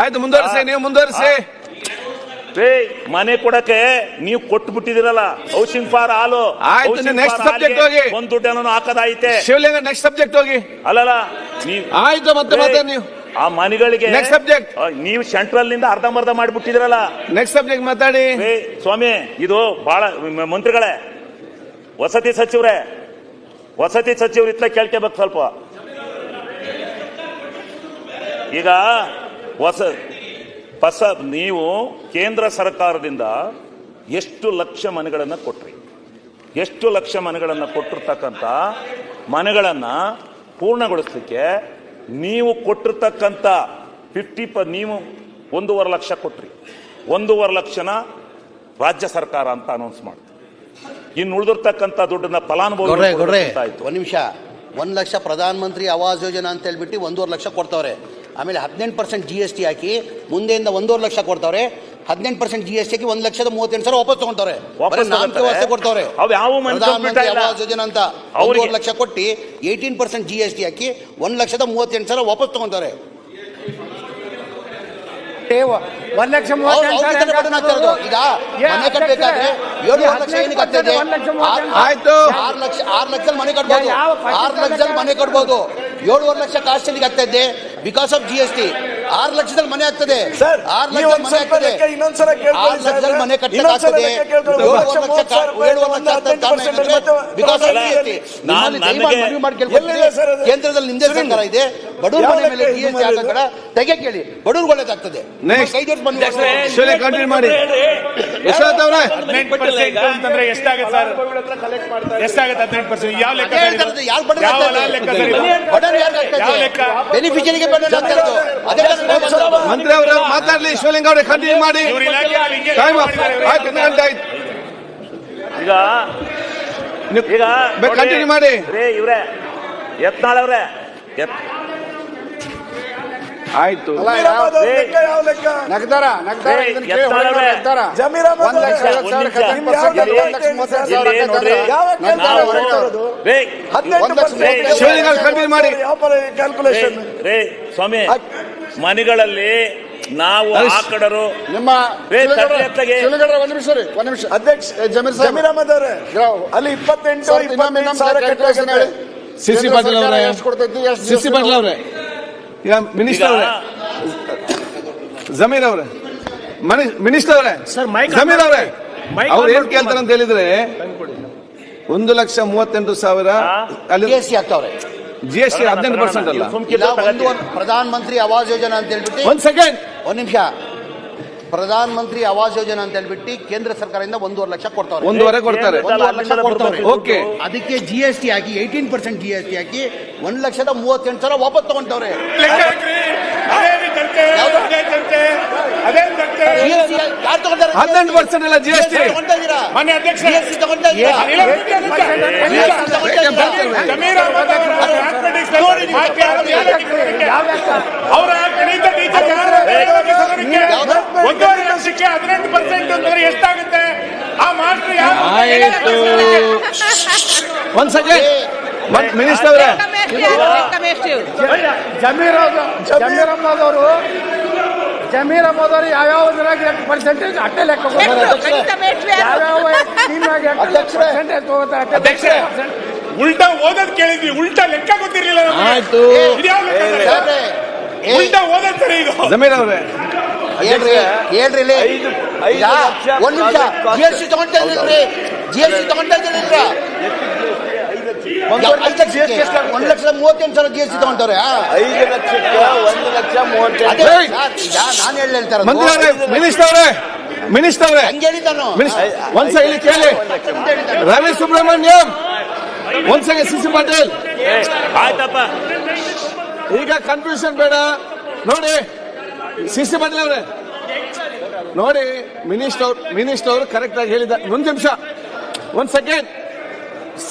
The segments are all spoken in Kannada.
ಆಯ್ತು ಮುಂದುವರಿಸಿ ನೀವು ಮುಂದುವರಿಸಿ. ರೇ ಮನೆ ಕೊಡಕ್ಕೆ ನೀವು ಕೊಟ್ಟು ಬಿಟ್ಟಿದಿರಲ್ಲ ಹೌಸಿಂಗ್ ಫಾರ್ ಹಾಲು ಆಯ್ತು, ನೆಕ್ಸ್ಟ್ ಸಬ್ಜೆಕ್ಟ್ ಹೋಗಿ. ಒಂದ್ ದುಡ್ಡನ್ನು ಹಾಕದಾಯ್ತೆ. ಶಿವಲಿಂಗ ನೆಕ್ಸ್ಟ್ ಸಬ್ಜೆಕ್ಟ್ ಹೋಗಿ. ಅಲ್ಲಲ್ಲ ನೀವು ಆಯ್ತು ಮತ್ತೆ ಮತ್ತೆ ನೀವು. ಆ ಮನೆಗಳಿಗೆ ನೆಕ್ಸ್ಟ್ ಸಬ್ಜೆಕ್ಟ್ ನೀವು ಸೆಂಟ್ರಲ್ನಿಂದ ಅರ್ಧಂಬರ್ಧ ಮಾಡಿಬಿಟ್ಟಿದ್ರಲ್ಲ ನೆಕ್ಸ್ಟ್ ಸಬ್ಜೆಕ್ಟ್ ಮಾತಾಡಿ. ಸ್ವಾಮಿ ಇದು ಬಹಳ ಮಂತ್ರಿಗಳೇ. ವಸತಿ ಸಚಿವರೇ. ವಸತಿ ಸಚಿವರು ಇತ್ಲ ಕೇಳ್ಕೋಬೇಕು ಸ್ವಲ್ಪ. ಈಗ ಹೊಸ ಹೊಸ ನೀವು ಕೇಂದ್ರ ಸರ್ಕಾರದಿಂದ ಎಷ್ಟು ಲಕ್ಷ ಮನೆಗಳನ್ನು ಕೊಟ್ರಿ? ಎಷ್ಟು ಲಕ್ಷ ಮನೆಗಳನ್ನು ಕೊಟ್ಟಿರ್ತಕ್ಕಂಥ ಮನೆಗಳನ್ನು ಪೂರ್ಣಗೊಳಿಸಲಿಕ್ಕೆ ನೀವು ಕೊಟ್ಟಿರ್ತಕ್ಕಂಥ ಫಿಫ್ಟಿ ಪ ನೀವು ಒಂದೂವರೆ ಲಕ್ಷ ಕೊಟ್ರಿ. ಒಂದೂವರೆ ಲಕ್ಷನ ರಾಜ್ಯ ಸರ್ಕಾರ ಅಂತ ಅನೌನ್ಸ್ ಮಾಡ್ತಾರೆ ಇನ್ನು ಉಳಿದಿರ್ತಕ್ಕಂಥ ದುಡ್ಡನ್ನ ಫಲಾನುಭವಿ ನಿಮಿಷ. ಒಂದು ಲಕ್ಷ ಪ್ರಧಾನ ಮಂತ್ರಿ ಆವಾಸ್ ಯೋಜನಾ ಅಂತ ಹೇಳ್ಬಿಟ್ಟು ಒಂದೂವರೆ ಲಕ್ಷ ಕೊಡ್ತಾವ್ರೆ. ಆಮೇಲೆ ಹದಿನೆಂಟು ಪರ್ಸೆಂಟ್ ಜಿ ಎಸ್ ಟಿ ಹಾಕಿ ಮುಂದೆಯಿಂದ ಒಂದೂವರೆ ಲಕ್ಷ ಕೊಡ್ತಾವ್ರೆ. ಹದಿನೆಂಟು ಪರ್ಸೆಂಟ್ ಜಿ ಎಸ್ ಟಿ ಹಾಕಿ ಒಂದ್ ಲಕ್ಷದ ಮೂವತ್ತೆಂಟು ಸಾವಿರ ವಾಪಸ್ ತಗೊಂತಾರೆ. ಕೊಡ್ತಾವ್ರೆ. ಯೋಜನಾ ಅಂತ ಒಂದೂವರೆ ಲಕ್ಷ ಕೊಟ್ಟು eighteen percent G S T ಹಾಕಿ ಒಂದ್ ಲಕ್ಷದ ಮೂವತ್ತೆಂಟು ಸಾವಿರ ವಾಪಸ್ ತಗೊಂತಾರೆ ಒಂದ್ ಲಕ್ಷ. ಈಗ ಮನೆ ಕಟ್ಟಬೇಕಾದ್ರೆ ಏಳುವರೆ ಲಕ್ಷ ಏನಕ್ಕೆ ಆಗ್ತಾ ಇದೆ ಒಂದ್ ಲಕ್ಷ ಮೂವತ್ತೆಂಟು. ಆಯ್ತು. ಆರು ಲಕ್ಷ ಆರು ಲಕ್ಷದಲ್ಲಿ ಮನೆ ಕಟ್ಬೋದು. ಆರು ಲಕ್ಷದಲ್ಲಿ ಮನೆ ಕಟ್ಬೋದು. ಏಳುವರೆ ಲಕ್ಷ ಕಾಸ್ಟ್ ಎಲ್ಲಿಗೆ ಆಗ್ತಾ ಇದೆ because of G S T ಆರು ಲಕ್ಷದಲ್ಲಿ ಮನೆ ಆಗ್ತದೆ. ಸರ್, ಆರು ಲಕ್ಷದಲ್ಲಿ ಮನೆ ಆಗ್ತದೆ. ಆರು ಲಕ್ಷದಲ್ಲಿ. ಮನೆ ಏಳುವರೆ ಲಕ್ಷ ಲಕ್ಷ ಏಳುವರೆ ಕಾರಣ ಏನಂದ್ರೆ ಕೇಂದ್ರದಲ್ಲಿ ನಿಮ್ದೇ ಸರ್ಕಾರ ಇದೆ. ಬಡವ್ರ ಮನೆ ಮೇಲೆ ಜಿ ಎಸ್ ಟಿ ತೆಗೆ ಕೇಳಿ. ಬಡವ್ರಿಗೆ ಒಳ್ಳೇದಾಗ್ತದೆ. ಕೈ ಜೋಡಿಸಿ ಬಂದು ಕಂಟಿನ್ಯೂ ಮಾಡಿ. ಯಶವಂತ್ ಅವರೇ ಹದಿನೆಂಟು ಪರ್ಸೆಂಟ್ ಅಂತಂದ್ರೆ ಎಷ್ಟಾಗುತ್ತೆ ಸರ್? ಎಷ್ಟಾಗುತ್ತೆ ಹದಿನೆಂಟು ಪರ್ಸೆಂಟ್ ಯಾವ ಲೆಕ್ಕ ಯಾವ? ಬಡವ್ರು ಯಾವ ಇದೆ? ಲೆಕ್ಕ? ಬೆನಿಫಿಷರಿಗೆ ಬರ್ಡನ್ ಆಗ್ತಾ ಇರೋದು. ಅದೇ ತಾನೇ ಮಂತ್ರಿ ಅವರು ಮಾತಾಡ್ಲಿ ಶಿವಲಿಂಗ ಅವರೇ ಕಂಟಿನ್ಯೂ ಮಾಡಿ. ಟೈಮ್. ಆಯ್ತು ಒಂದು ಗಂಟೆ ಆಯ್ತು. ಈಗ ಈಗ ಬೇ- continue ಮಾಡಿ. ರೇ ಇವ್ರೆ ಅಹಮದ್ ಅವ್ರ. ನಗ್ದಾರ ನಗ್ದಾರ continue ಮಾಡಿ. ಯಾವ ಕ್ಯಾಲ್ಕುಲೇಷನ್ ರೇ ಸ್ವಾಮಿ ಮನೆಗಳಲ್ಲಿ ನಾವು ಆಕಡರು ನಿಮ್ಮ ಒಂದ್ ನಿಮಿಷ ರೀ ಒಂದ್ ನಿಮಿಷ. ಅಧ್ಯಕ್ಷ ಜಮೀರ್ ಸಾಹೇಬ್. ಜಮೀರ್ ಅಹಮದ್ ಅವರೇ ಗ್ರಾವ್. ಅಲ್ಲಿ ಇಪ್ಪತ್ತೆಂಟು ಸಿಸಿ ಸಾವಿರ ಪಾಟೀಲ್ ಅವರೇ. ಎಷ್ಟು ಕೊಡ್ತೈತಿ, ಎಷ್ಟು ಸಿ ಸಿ ಪಾಟೀಲ್ ಅವರೇ. ಈಗ ಮಿನಿಸ್ಟರ್ ಅವರೇ. ಜಮೀರ್ ಅವರೇ. ಮಿನಿಸ್ಟರ್ ಅವರೇ. ಸರ್, ಮೈಕ್ ಜಮೀರ್ ಅವರೇ. ಅವ್ರು ಏನ್ ಕೇಳ್ತಾರೆ ಅಂತ ಹೇಳಿದ್ರೆ ಒಂದು ಲಕ್ಷ ಮೂವತ್ತೆಂಟು ಸಾವಿರ ಅಲ್ಲಿ ಜಿ ಎಸ್ ಟಿ ಆಗ್ತಾವ್ರೆ. ಜಿ ಎಸ್ ಟಿ ಹದಿನೆಂಟು ಪರ್ಸೆಂಟ್ ಅಲ್ಲ. ಪ್ರಧಾನ ಮಂತ್ರಿ ಆವಾಸ್ ಯೋಜನಾ ಅಂತ ಹೇಳ್ಬಿಟ್ಟು ಒಂದ್ ಸೆಕೆಂಡ್ ಒಂದ್ ನಿಮಿಷ. ಪ್ರಧಾನ ಮಂತ್ರಿ ಆವಾಸ್ ಯೋಜನೆ ಅಂತ ಹೇಳ್ಬಿಟ್ಟು ಕೇಂದ್ರ ಸರ್ಕಾರದಿಂದ ಒಂದೂವರೆ ಲಕ್ಷ ಕೊಡ್ತಾರೆ ಒಂದೂವರೆ ಕೊಡ್ತಾರೆ. ಒಂದೂವರೆ ಲಕ್ಷ ಕೊಡ್ತಾರೆ. ಓಕೆ ಅದಕ್ಕೆ ಜಿ ಎಸ್ ಟಿ ಹಾಕಿ eighteen percent G S T ಹಾಕಿ ಒಂದ್ ಲಕ್ಷದ ಮೂವತ್ತೆಂಟು ಸಾವಿರ ವಾಪಸ್ ತಗೊಂತವ್ರೆ. ಹನ್ನೆರಡು ಪರ್ಸೆಂಟ್ ಅಲ್ಲ ಜಿ ಎಸ್ ಟಿ ಇದ್ದೀರಾ ಮನೆ ಅಧ್ಯಕ್ಷ ಜಿ ಎಸ್ ಟಿ ತಗೊಂತಾ ಇದ್ದೀರಾ ಇಲ್ಲ, ನಿಜ, ನಿಜ. GST ತಗೊಂತಾ ಇದ್ದೀರಾ? ಜಮೀರ್ ಅಹಮದ್ ಅವರ mathematics ನಲ್ಲಿ ಮಾಹಿತಿ ಯಾರು ಹೇಳಕ್ಕೆ ಅವರ ಗಣಿತ ಟೀಚರ್ ಯಾವ್ದು? ಒಂದೂವರೆ ಲಕ್ಷಕ್ಕೆ ಹದಿನೆಂಟು ಪರ್ಸೆಂಟ್ ಅಂತಂದ್ರೆ ಎಷ್ಟಾಗುತ್ತೆ ಆ ಮಾಸ್ಟರ್ ಯಾರು ಆಯ್ತು ಒಂದ್ ಸೆಕೆಂಡ್ ಮಿನಿಸ್ಟರ್ ಅವರೇ. ಜಮೀರ್ ಜಮೀರ್ ಅಹಮದ್ ಅವರು ಜಮೀರ್ ಅಹಮದ್ ಅವರು ಯಾವ್ಯಾವ ಎಷ್ಟು ಪರ್ಸೆಂಟೇಜ್ ಅಟ್ಟೆ ಲೆಕ್ಕ ಕೊಡ್ತಾರೆ. ಯಾವ್ಯಾವ ಎಷ್ಟು ತಗೋತಾರೆ? ಅಧ್ಯಕ್ಷರೇ. ಉಲ್ಟಾ ಓದೋದ್ ಕೇಳಿದ್ವಿ. ಉಲ್ಟಾ ಲೆಕ್ಕ ಗೊತ್ತಿರಲಿಲ್ಲ. ಆಯ್ತು. ಉಲ್ಟಾ ಓದೋದ್ ಸರಿ ಈಗ ಜಮೀರ್ ಅವರೇ. ಹೇಳ್ರಿ ಹೇಳ್ರಿ ಒಂದ್ ನಿಮಿಷ. ಜಿ ಎಸ್ ಟಿ ತಗೊಂಡ್ರಿ ಜಿ ಎಸ್ ಟಿ ಇದ್ದೀರಿ ಒಂದ್ ಲಕ್ಷದ ಮೂವತ್ತೆಂಟು ಸಾವಿರ ಜಿ ಎಸ್ ಟಿ ತಗೊಂತವ್ರೆ. ಐದು ಲಕ್ಷಕ್ಕೆ ಒಂದು ಲಕ್ಷ ಮೂವತ್ತೆಂಟು ನಾನು ಹೇಳಿ ಹೇಳ್ತಾರೆ ಮಂತ್ರಿ ಅವರೇ ಇರೋದು? ಮಿನಿಸ್ಟರ್ ಅವರೇ ಮಿನಿಸ್ಟರ್ ಅವರೇ ಹಂಗೆ ಹೇಳಿದ್ದಾನು? ಮಿನಿಸ್ಟರ್ ಒಂದ್ ಸಲ ಕೇಳಿ. ರವಿ ಸುಬ್ರಹ್ಮಣ್ಯಂ ಒಂದ್ ಸೆಕೆಂಡ್ ಸಿ ಸಿ ಪಾಟೀಲ್. ಆಯ್ತಪ್ಪ. ಈಗ ಕನ್ಫ್ಯೂಷನ್ ಬೇಡ. ನೋಡಿ ಸಿ ಸಿ ಪಾಟೀಲ್ ಅವರೇ. ನೋಡಿ ಮಿನಿಸ್ಟರ್ ಮಿನಿಸ್ಟರ್ ಅವರು ಕರೆಕ್ಟ್ ಆಗಿ ಹೇಳಿದ ಒಂದ್ ನಿಮಿಷ. ಒಂದ್ ಸೆಕೆಂಡ್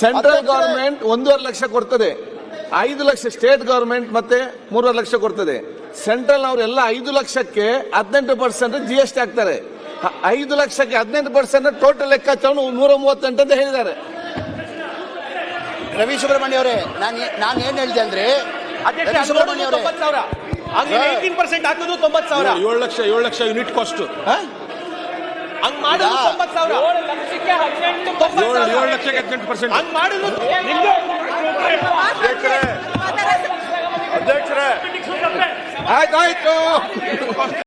ಸೆಂಟ್ರಲ್ ಗವರ್ಮೆಂಟ್ ಒಂದೂವರೆ ಲಕ್ಷ ಕೊಡ್ತದೆ. ಐದು ಲಕ್ಷ ಸ್ಟೇಟ್ ಗವರ್ಮೆಂಟ್ ಮತ್ತೆ ಮೂರುವರೆ ಲಕ್ಷ ಕೊಡ್ತದೆ. ಸೆಂಟ್ರಲ್ ಅವರೆಲ್ಲ ಐದು ಲಕ್ಷಕ್ಕೆ ಹದಿನೆಂಟು ಪರ್ಸೆಂಟ್ ಜಿ ಎಸ್ ಟಿ ಹಾಕ್ತಾರೆ. ಐದು ಲಕ್ಷಕ್ಕೆ ಹದಿನೆಂಟು ಪರ್ಸೆಂಟ್ ಟೋಟಲ್ ಲೆಕ್ಕಾಚಾರ ನೂರ ಮೂವತ್ತೆಂಟು ಅಂತ ಹೇಳಿದ್ದಾರೆ. ರವಿ ಸುಬ್ರಹ್ಮಣ್ಯ ಅವರೇ ನಾನು ನಾನು ಏನ್ ಹೇಳಿದೆ ಅಂದ್ರೆ ರವಿ ಸುಬ್ರಹ್ಮಣ್ಯ ಅವರೇ. ಏಯ್ಟೀನ್ ಪರ್ಸೆಂಟ್ ಹಾಕಿದ್ರು ತೊಂಬತ್ತು ಸಾವಿರ. ಏಳು ಲಕ್ಷ ಏಳು ಲಕ್ಷ ಯೂನಿಟ್ ಕಾಸ್ಟ್ ಹಂಗ್ ಮಾಡಿದ್ರು ತೊಂಬತ್ತು ಸಾವಿರ. ಲಕ್ಷಕ್ಕೆ ಏಳು. ಏಳು ಲಕ್ಷಕ್ಕೆ ಹದಿನೆಂಟು ಪರ್ಸೆಂಟ್ ಹಂಗ್ ಮಾಡಿದ್ರು. ಅಧ್ಯಕ್ಷರೇ. ಆಯ್ತಾಯ್ತು ಆಯ್ತು.